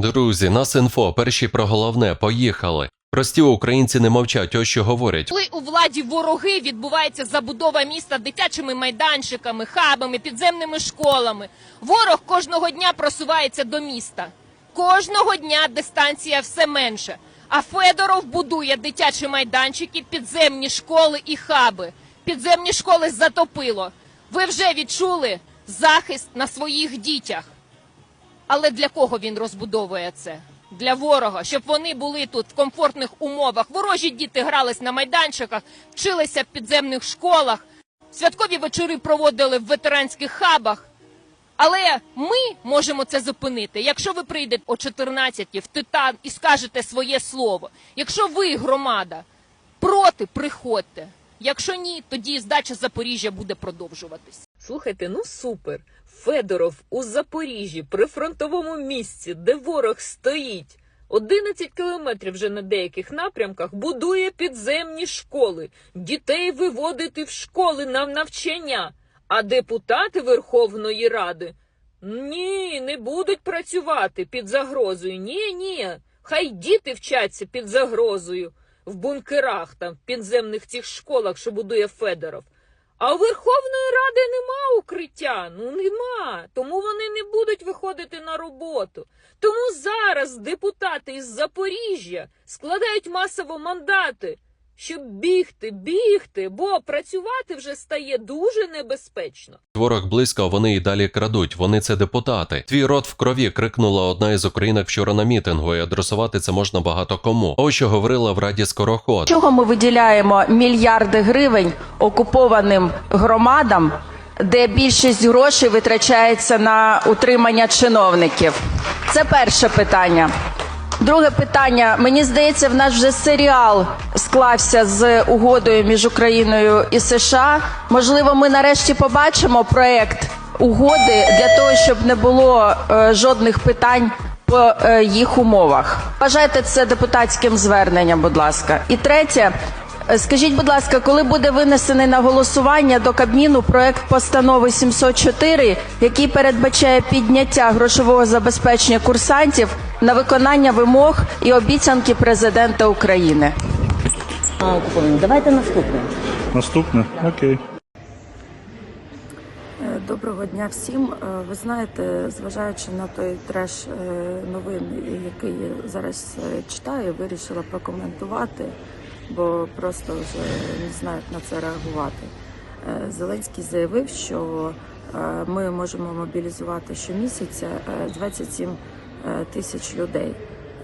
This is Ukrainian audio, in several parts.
Друзі, нас інфо, перші про головне, поїхали. Прості українці не мовчать, ось що говорять. Коли у владі вороги відбувається забудова міста дитячими майданчиками, хабами, підземними школами. Ворог кожного дня просувається до міста. Кожного дня дистанція все менше. А Федоров будує дитячі майданчики, підземні школи і хаби. Підземні школи затопило. Ви вже відчули захист на своїх дітях. Але для кого він розбудовує це? Для ворога, щоб вони були тут в комфортних умовах. Ворожі діти грались на майданчиках, вчилися в підземних школах, святкові вечори проводили в ветеранських хабах. Але ми можемо це зупинити. Якщо ви прийдете о 14 в Титан і скажете своє слово. Якщо ви, громада, проти, приходьте. Якщо ні, тоді здача Запоріжжя буде продовжуватись. Слухайте, ну супер. Федоров у Запоріжжі, при фронтовому місці, де ворог стоїть. 11 кілометрів вже на деяких напрямках будує підземні школи, дітей виводити в школи на навчання. А депутати Верховної Ради ні, не будуть працювати під загрозою. Ні, ні. Хай діти вчаться під загрозою в бункерах, там, в підземних цих школах, що будує Федоров. А у Верховної Ради нема укриття. Ну нема. Тому вони не будуть виходити на роботу. Тому зараз депутати із Запоріжжя складають масово мандати, щоб бігти, бігти, бо працювати вже стає дуже небезпечно. Ворог близько, вони і далі крадуть. Вони це депутати. Твій рот в крові крикнула одна із українок вчора на мітингу, і адресувати це можна багато кому. Ось що говорила в Раді Скороход. Чого ми виділяємо мільярди гривень окупованим громадам, де більшість грошей витрачається на утримання чиновників? Це перше питання. Друге питання. Мені здається, в нас вже серіал склався з угодою між Україною і США. Можливо, ми нарешті побачимо проект угоди для того, щоб не було е, жодних питань по е, їх умовах. Вважайте це депутатським зверненням, будь ласка. І третє. е, Скажіть, будь ласка, коли буде винесений на голосування до Кабміну проект постанови 704, який передбачає підняття грошового забезпечення курсантів на виконання вимог і обіцянки президента України? Давайте наступне. Наступне? Окей. Е, Доброго дня всім. Е, Ви знаєте, зважаючи на той треш е, новин, який я зараз читаю, вирішила прокоментувати, бо просто вже не знаю, як на це реагувати. Зеленський заявив, що ми можемо мобілізувати щомісяця е, 27 е, тисяч людей.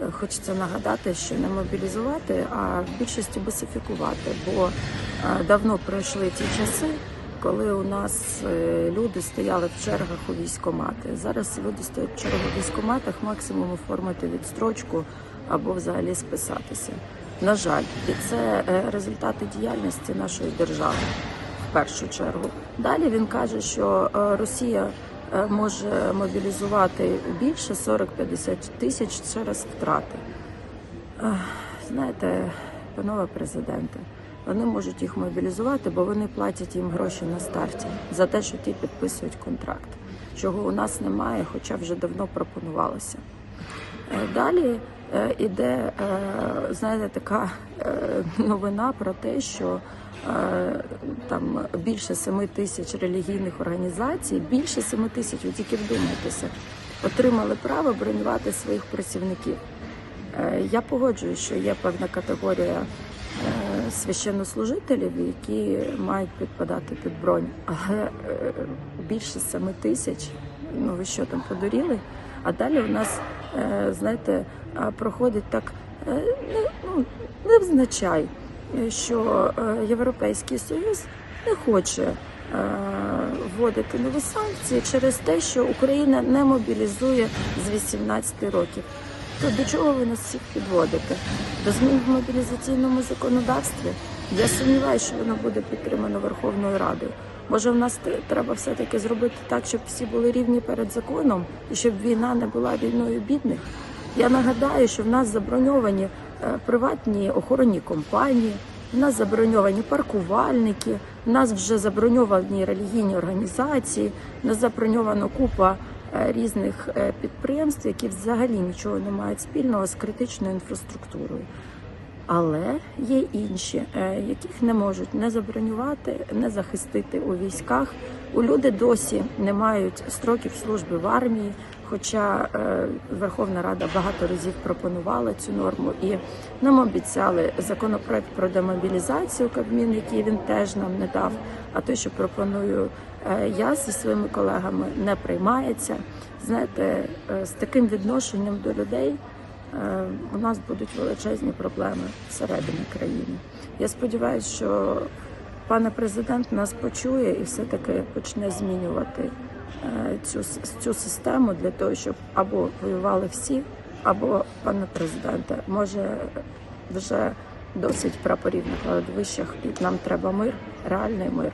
Е, Хочеться нагадати, що не мобілізувати, а в більшості босифікувати, бо е, давно пройшли ті часи, коли у нас е, люди стояли в чергах у військкомати. Зараз люди стоять в чергах у військкоматах, максимум оформити відстрочку або взагалі списатися. На жаль, і це е, результати діяльності нашої держави в першу чергу. Далі він каже, що е, Росія е, може мобілізувати більше 40-50 тисяч через втрати. Знаєте, панове президенте, вони можуть їх мобілізувати, бо вони платять їм гроші на старті за те, що ті підписують контракт, чого у нас немає, хоча вже давно пропонувалося. Е, Далі е, іде, е, знаєте, така е, новина про те, що е, там більше 7 тисяч релігійних організацій, більше 7 тисяч, ви тільки вдумайтеся, отримали право бронювати своїх працівників. Е, Я погоджуюсь, що є певна категорія е, священнослужителів, які мають підпадати під бронь, але е, більше 7 тисяч, ну ви що там подуріли? А далі у нас, знаєте, проходить так ну, невзначай, що е, Європейський Союз не хоче е, вводити нові санкції через те, що Україна не мобілізує з 18 років. То до чого ви нас всіх підводите? До змін в мобілізаційному законодавстві? Я сумніваюся, що воно буде підтримано Верховною Радою. Може, в нас треба все-таки зробити так, щоб всі були рівні перед законом і щоб війна не була війною бідних. Я нагадаю, що в нас заброньовані е, приватні охоронні компанії, в нас заброньовані паркувальники, в нас вже заброньовані релігійні організації, в нас заброньовано купа е, різних е, підприємств, які взагалі нічого не мають спільного з критичною інфраструктурою. Але є інші, яких не можуть не забронювати, не захистити у військах. У люди досі не мають строків служби в армії. Хоча е, Верховна Рада багато разів пропонувала цю норму, і нам обіцяли законопроект про демобілізацію Кабмін, який він теж нам не дав. А той, що пропоную е, я зі своїми колегами, не приймається. Знаєте, е, з таким відношенням до людей у нас будуть величезні проблеми всередині країни. Я сподіваюся, що пане президент нас почує і все-таки почне змінювати цю, с- цю систему для того, щоб або воювали всі, або, пане президенте, може вже досить прапорів на кладовищах, і нам треба мир, реальний мир.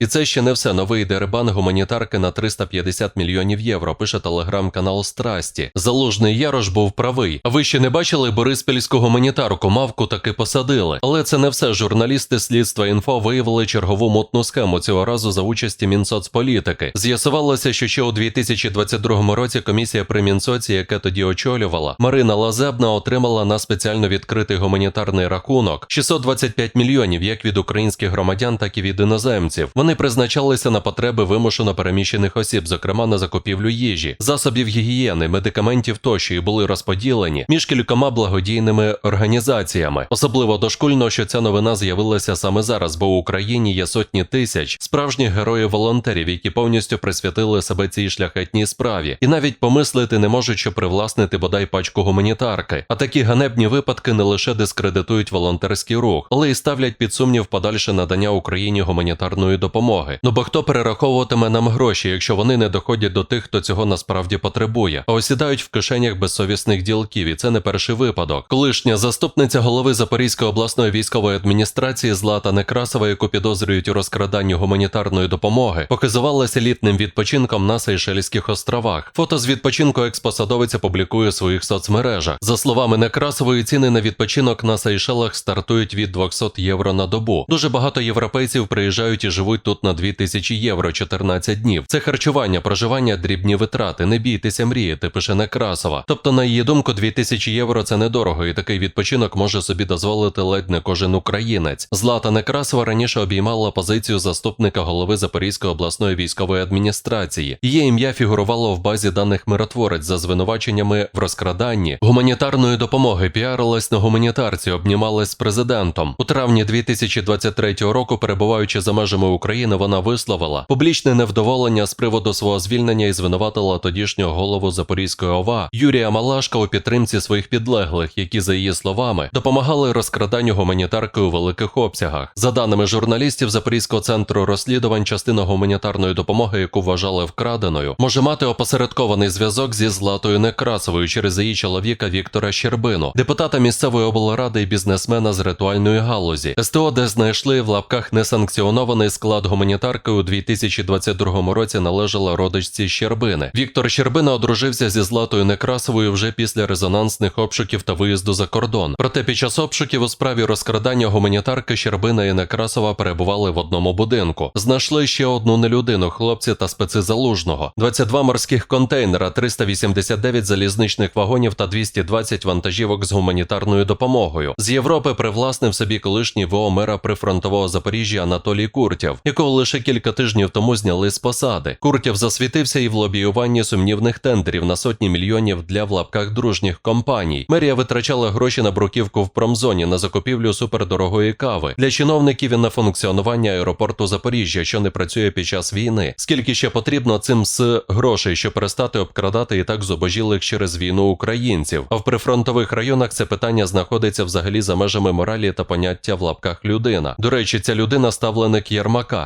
І це ще не все. Новий дерибан гуманітарки на 350 мільйонів євро. Пише телеграм-канал Страсті. Залужний Ярош був правий. А ви ще не бачили Бориспільську гуманітарку? Мавку таки посадили. Але це не все. Журналісти слідства інфо виявили чергову мутну схему цього разу за участі Мінсоцполітики. З'ясувалося, що ще у 2022 році комісія при Мінсоці, яка тоді очолювала, Марина Лазебна отримала на спеціально відкритий гуманітарний рахунок 625 мільйонів як від українських громадян, так і від іноземців. Вони призначалися на потреби вимушено переміщених осіб, зокрема на закупівлю їжі, засобів гігієни, медикаментів тощо і були розподілені між кількома благодійними організаціями. Особливо дошкульно, що ця новина з'явилася саме зараз, бо в Україні є сотні тисяч справжніх героїв-волонтерів, які повністю присвятили себе цій шляхетній справі, і навіть помислити не можуть, що привласнити бодай пачку гуманітарки. А такі ганебні випадки не лише дискредитують волонтерський рух, але й ставлять під сумнів подальше надання Україні гуманітарної допомоги. Ну бо хто перераховуватиме нам гроші, якщо вони не доходять до тих, хто цього насправді потребує, а осідають в кишенях безсовісних ділків, і це не перший випадок. Колишня заступниця голови Запорізької обласної військової адміністрації Злата Некрасова, яку підозрюють у розкраданні гуманітарної допомоги, показувалася літним відпочинком на Сейшельських островах. Фото з відпочинку експосадовиця публікує у своїх соцмережах. За словами Некрасової, ціни на відпочинок на Сейшелах стартують від 200 євро на добу. Дуже багато європейців приїжджають і живуть тут на 2000 євро 14 днів. Це харчування, проживання, дрібні витрати. Не бійтеся мріяти, пише Некрасова. Тобто, на її думку, 2000 євро це недорого, і такий відпочинок може собі дозволити ледь не кожен українець. Злата Некрасова раніше обіймала позицію заступника голови Запорізької обласної військової адміністрації. Її ім'я фігурувало в базі даних миротворець за звинуваченнями в розкраданні гуманітарної допомоги. Піарилась на гуманітарці, обнімалась з президентом. У травні 2023 року, перебуваючи за межами України, вона висловила публічне невдоволення з приводу свого звільнення і звинуватила тодішнього голову Запорізької ОВА Юрія Малашка у підтримці своїх підлеглих, які, за її словами, допомагали розкраданню гуманітарки у великих обсягах. За даними журналістів Запорізького центру розслідувань, частина гуманітарної допомоги, яку вважали вкраденою, може мати опосередкований зв'язок зі Златою Некрасовою через її чоловіка Віктора Щербину, депутата місцевої облради і бізнесмена з ритуальної галузі. СТО, де знайшли в лапках несанкціонований склад гуманітарки у 2022 році, належала родичці Щербини. Віктор Щербина одружився зі Златою Некрасовою вже після резонансних обшуків та виїзду за кордон. Проте під час обшуків у справі розкрадання гуманітарки Щербина і Некрасова перебували в одному будинку. Знайшли ще одну нелюдину, хлопці та специ залужного, 22 морських контейнера, 389 залізничних вагонів та 220 вантажівок з гуманітарною допомогою. З Європи привласнив собі колишній ВО мера прифронтового Запоріжжя Анатолій Куртєв, якого лише кілька тижнів тому зняли з посади. Куртєв засвітився і в лобіюванні сумнівних тендерів на сотні мільйонів для в лапках дружніх компаній. Мерія витрачала гроші на бруківку в промзоні на закупівлю супердорогої кави для чиновників і на функціонування аеропорту Запоріжжя, що не працює під час війни. Скільки ще потрібно цим з грошей, щоб перестати обкрадати і так зубожілих через війну українців? А в прифронтових районах це питання знаходиться взагалі за межами моралі та поняття в лапках людина. До речі, ця людина ставленик Єрмака.